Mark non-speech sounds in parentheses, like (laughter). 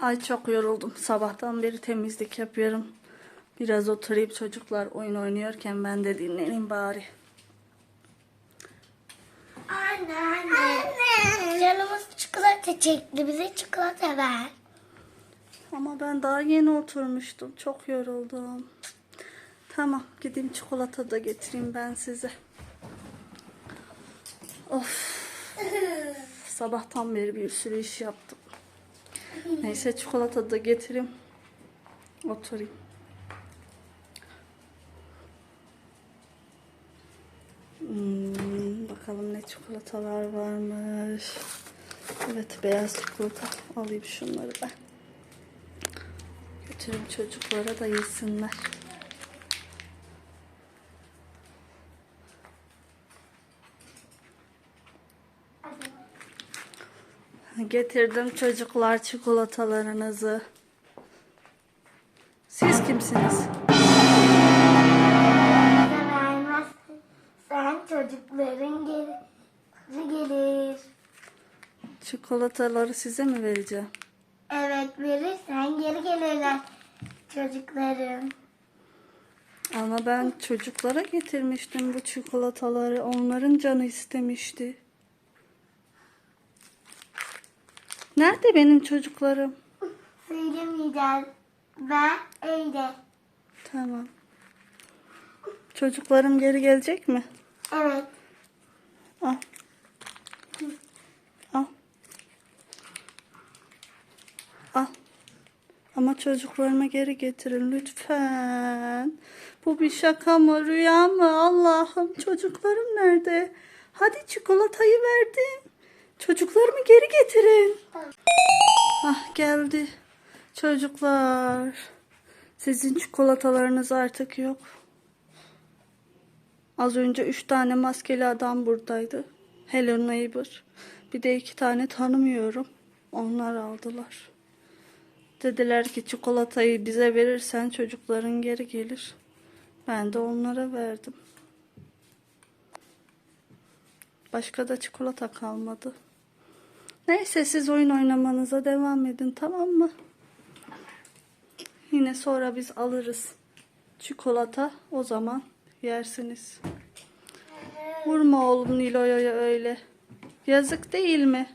Ay çok yoruldum. Sabahtan beri temizlik yapıyorum. Biraz oturayım çocuklar oyun oynuyorken ben de dinleneyim bari. Anne anne. Canımız çikolata çekti. Bize çikolata ver. Ama ben daha yeni oturmuştum. Çok yoruldum. Tamam gideyim çikolata da getireyim ben size. Of. (laughs) Sabahtan beri bir sürü iş yaptım. Neyse çikolata da getireyim. Oturayım. Hmm, bakalım ne çikolatalar varmış. Evet beyaz çikolata. Alayım şunları ben. Götürün çocuklara da yesinler. Getirdim çocuklar çikolatalarınızı. Siz kimsiniz? Sen çocukların geri gelir. Çikolataları size mi vereceğim? Evet verirsen geri gelirler. Çocuklarım. Ama ben çocuklara getirmiştim bu çikolataları. Onların canı istemişti. Nerede benim çocuklarım? Söylemeyeceğiz. Ben öyle. Tamam. Çocuklarım geri gelecek mi? Evet. Al. Al. Al. Ama çocuklarıma geri getirin lütfen. Bu bir şaka mı, rüya mı? Allah'ım çocuklarım nerede? Hadi çikolatayı verdim. Çocuklarımı geri getirin. Ah geldi. Çocuklar. Sizin çikolatalarınız artık yok. Az önce üç tane maskeli adam buradaydı. Hello Neighbor. Bir de iki tane tanımıyorum. Onlar aldılar. Dediler ki çikolatayı bize verirsen çocukların geri gelir. Ben de onlara verdim. Başka da çikolata kalmadı. Neyse siz oyun oynamanıza devam edin tamam mı? Yine sonra biz alırız. Çikolata o zaman yersiniz. Vurma oğlum Nilo'ya öyle. Yazık değil mi?